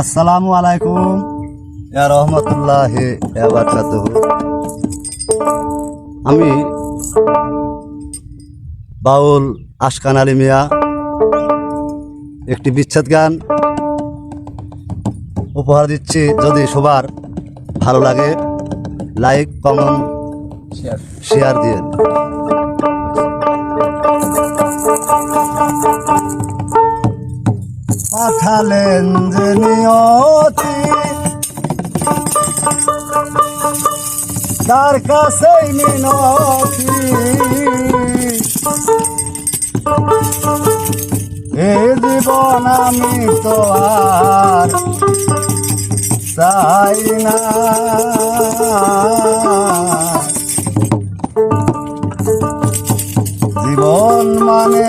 আসসালামু আলাইকুম। ইয়া রহমতুল্লাহ আমি বাউল আশকান আলী মিয়া। একটি বিচ্ছেদ গান উপহার দিচ্ছি যদি সবার ভালো লাগে লাইক কমেন্ট শেয়ার দিয়ে। পাঠালেন যে নিয়তি তার কাছেই মিনতি। এ জীবন আমি তো আর চাই না। জীবন মানে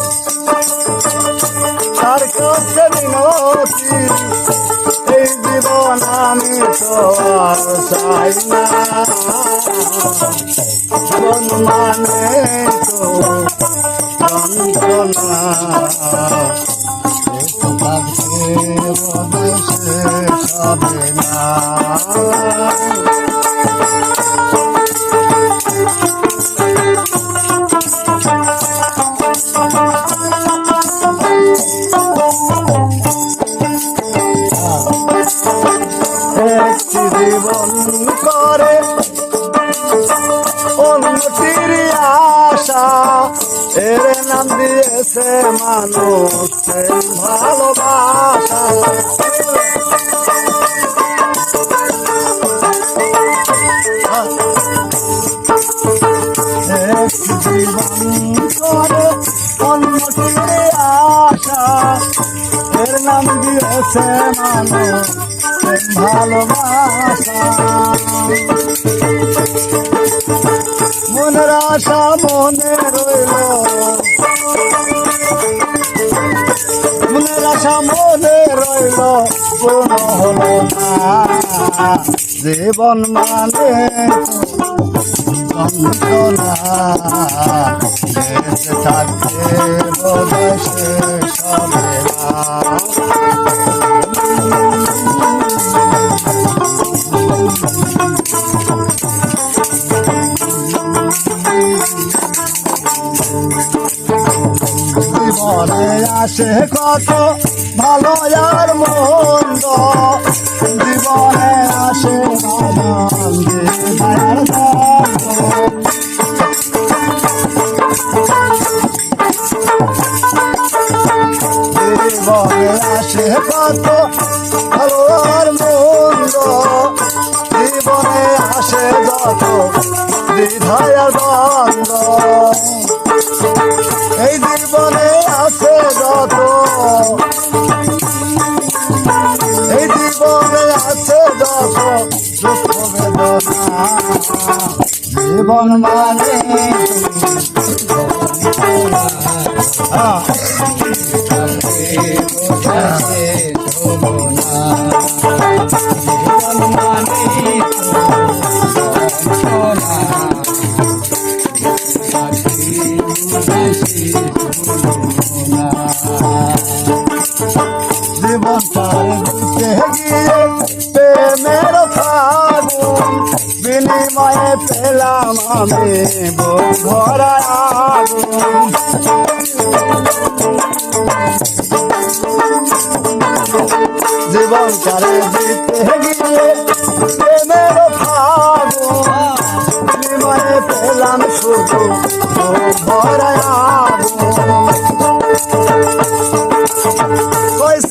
মানে তো যন্ত্রণা থাকতে না একটি জীবন করে। অন্যটির আশা, এর নাম দিয়েছে মানুষ ভালোবাসা। জীবন করে আশা, এর নাম দিয়েছে মানুষ ভালোবাসা। মনে রইল। মনে রইল পূর্ণ হলো না। জীবন মানে যন্ত্রণা হবে না জীবনে আসে কত ভালো আর মন্দ। জীবনে আসে জীবনে আসে কত দুঃখ বেদনা জীবন মানে আহ, পেলাম আমি ভরা জীবন তারে দিতে গিয়ে প্রেমের ফাগুন পেলাম শুধু ভরা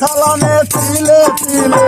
সালামে তিলে তিলে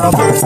শেষ